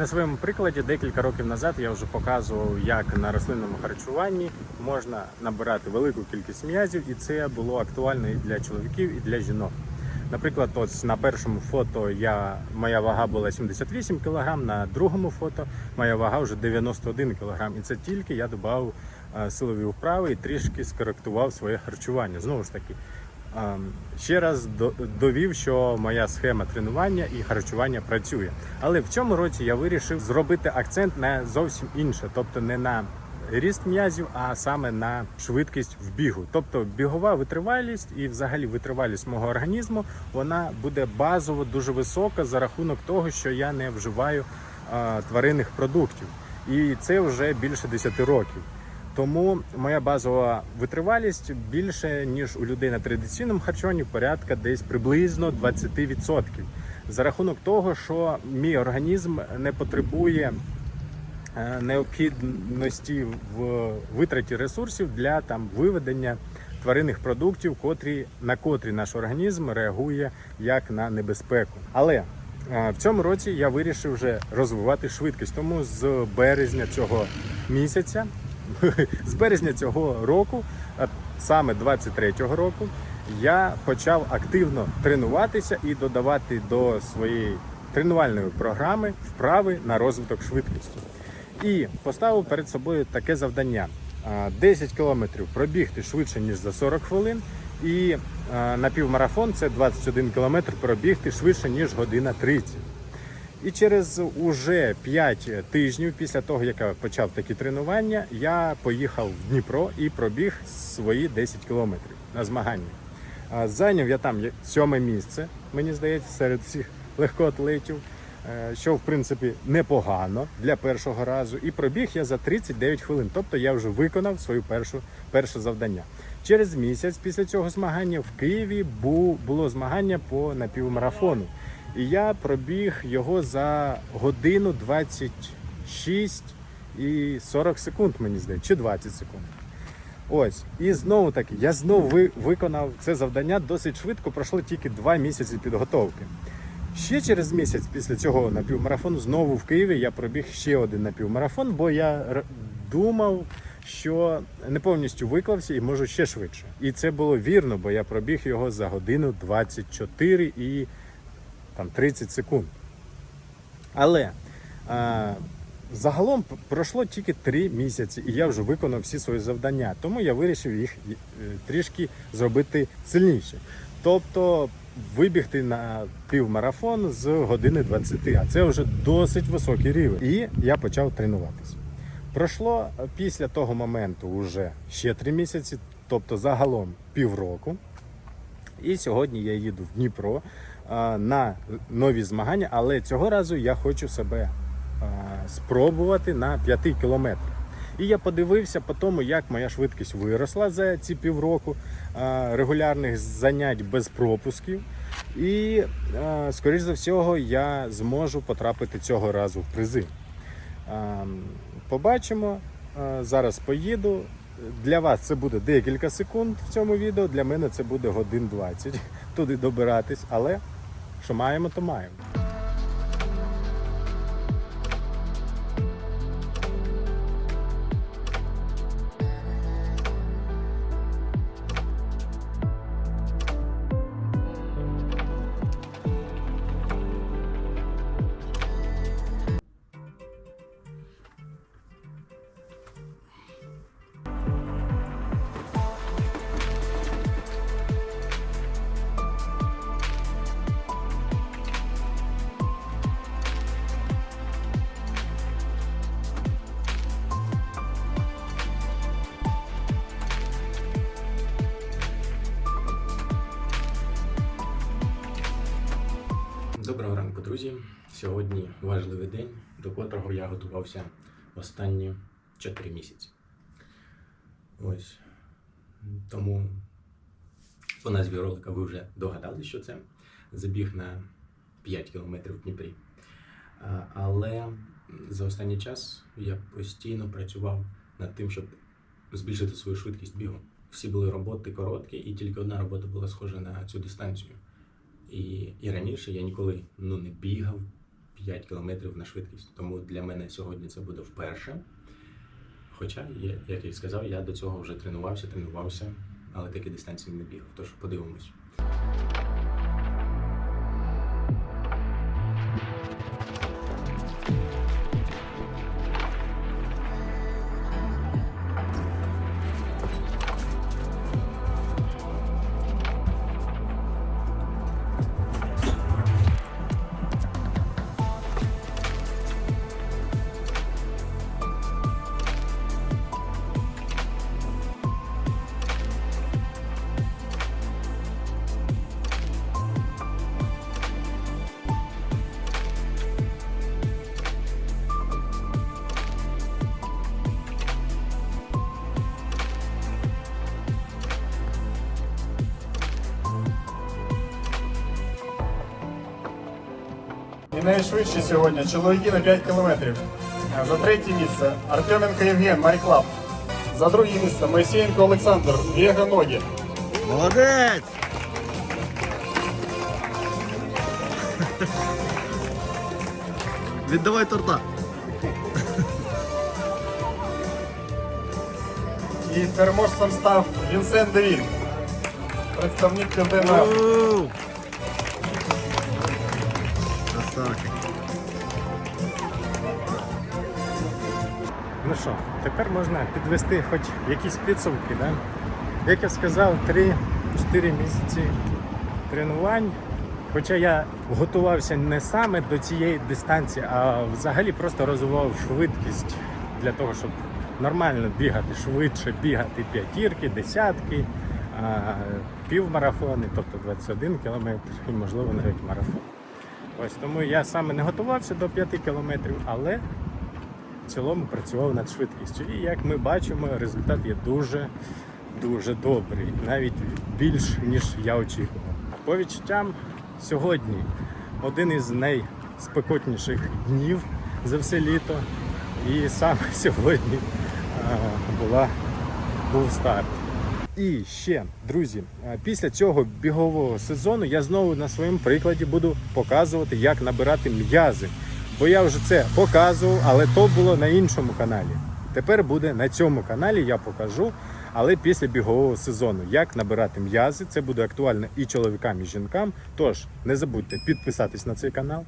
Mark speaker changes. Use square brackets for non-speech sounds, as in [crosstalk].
Speaker 1: На своєму прикладі декілька років назад я вже показував, як на рослинному харчуванні можна набирати велику кількість м'язів, і це було актуально і для чоловіків, і для жінок. Наприклад, ось на першому фото я, моя вага була 78 кг, на другому фото моя вага вже 91 кг. І це тільки я додав е, силові вправи і трішки скоректував своє харчування. Знову ж таки, ще раз довів, що моя схема тренування і харчування працює. Але в цьому році я вирішив зробити акцент на зовсім інше, тобто не на ріст м'язів, а саме на швидкість в бігу. Тобто бігова витривалість і взагалі витривалість мого організму вона буде базово дуже висока за рахунок того, що я не вживаю а, тваринних продуктів. І це вже більше 10 років. Тому моя базова витривалість більше ніж у людей на традиційному харчуванні, порядка десь приблизно 20%. За рахунок того, що мій організм не потребує е, необхідності в витраті ресурсів для там виведення тваринних продуктів, котрі на котрі наш організм реагує як на небезпеку. Але е, в цьому році я вирішив вже розвивати швидкість. Тому з березня цього місяця, [laughs] з березня цього року, а саме 23-го року, я почав активно тренуватися і додавати до своєї тренувальної програми вправи на розвиток швидкості. І поставив перед собою таке завдання: 10 кілометрів пробігти швидше ніж за 40 хвилин, і на півмарафон це 21 кілометр пробігти швидше ніж година 30. І через уже 5 тижнів після того, як я почав такі тренування, я поїхав в Дніпро і пробіг свої 10 кілометрів на змагання. Зайняв я там сьоме місце, мені здається, серед всіх легкоатлетів, е, що в принципі непогано для першого разу. І пробіг я за 39 хвилин. Тобто я вже виконав свою перше завдання. Через місяць після цього змагання в Києві було змагання по напівмарафону. І я пробіг його за годину 26 і 40 секунд, мені здається, чи 20 секунд. Ось, і знову таки, я знову ви- виконав це завдання досить швидко, пройшло тільки два місяці підготовки. Ще через місяць після цього напівмарафону знову в Києві я пробіг ще один напівмарафон, бо я думав, що не повністю виклався і можу ще швидше. І це було вірно, бо я пробіг його за годину 24 і там 30 секунд. Але а, загалом пройшло тільки 3 місяці, і я вже виконав всі свої завдання. Тому я вирішив їх е, трішки зробити сильніше. Тобто вибігти на півмарафон з години 20, а це вже досить високий рівень. І я почав тренуватися. Пройшло е, після того моменту вже ще 3 місяці, тобто загалом півроку. І сьогодні я їду в Дніпро на нові змагання, але цього разу я хочу себе спробувати на 5 кілометрах. І я подивився по тому, як моя швидкість виросла за ці півроку регулярних занять без пропусків. І, скоріш за всього, я зможу потрапити цього разу в призи. Побачимо. Зараз поїду. Для вас це буде декілька секунд в цьому відео. Для мене це буде годин 20 [laughs] туди добиратись. Але що маємо, то маємо. Доброго ранку, друзі. Сьогодні важливий день, до котрого я готувався останні 4 місяці. Ось. Тому по назві ролика ви вже догадалися, що це забіг на 5 кілометрів в Дніпрі. Але за останній час я постійно працював над тим, щоб збільшити свою швидкість бігу. Всі були роботи короткі, і тільки одна робота була схожа на цю дистанцію. І, і раніше я ніколи ну, не бігав
Speaker 2: 5 кілометрів на швидкість. Тому для мене сьогодні це буде вперше. Хоча, як я сказав, я до цього вже тренувався, тренувався, але такі дистанції не бігав. Тож подивимось.
Speaker 3: І найшвидші сьогодні чоловіки на 5 кілометрів. За третє місце Артеменко Євген Майклаб. За друге місце Моїсеєнко Олександр Вега Ноги.
Speaker 4: Молодець! Віддавай торта.
Speaker 3: І переможцем став Вінсен Девіль, представник південного.
Speaker 4: Красавчик.
Speaker 1: Ну що, тепер можна підвести хоч якісь підсумки, да? Як я сказав, 3-4 місяці тренувань. Хоча я готувався не саме до цієї дистанції, а взагалі просто розвивав швидкість для того, щоб нормально бігати, швидше бігати п'ятірки, десятки, півмарафони, тобто 21 кілометр і можливо навіть марафон. Ось тому я саме не готувався до 5 кілометрів, але в цілому працював над швидкістю. І як ми бачимо, результат є дуже дуже добрий, навіть більш ніж я очікував. По відчуттям сьогодні один із найспекотніших днів за все літо. І саме [laughs] сьогодні а, була, був старт. І ще, друзі, е, після цього бігового сезону я знову на своєму прикладі буду показувати, як набирати м'язи. Бо я вже це показував, але то було на іншому каналі. Тепер буде на цьому каналі, я покажу, але після бігового сезону, як набирати м'язи. Це буде актуально і чоловікам, і жінкам. Тож не забудьте підписатись на цей канал,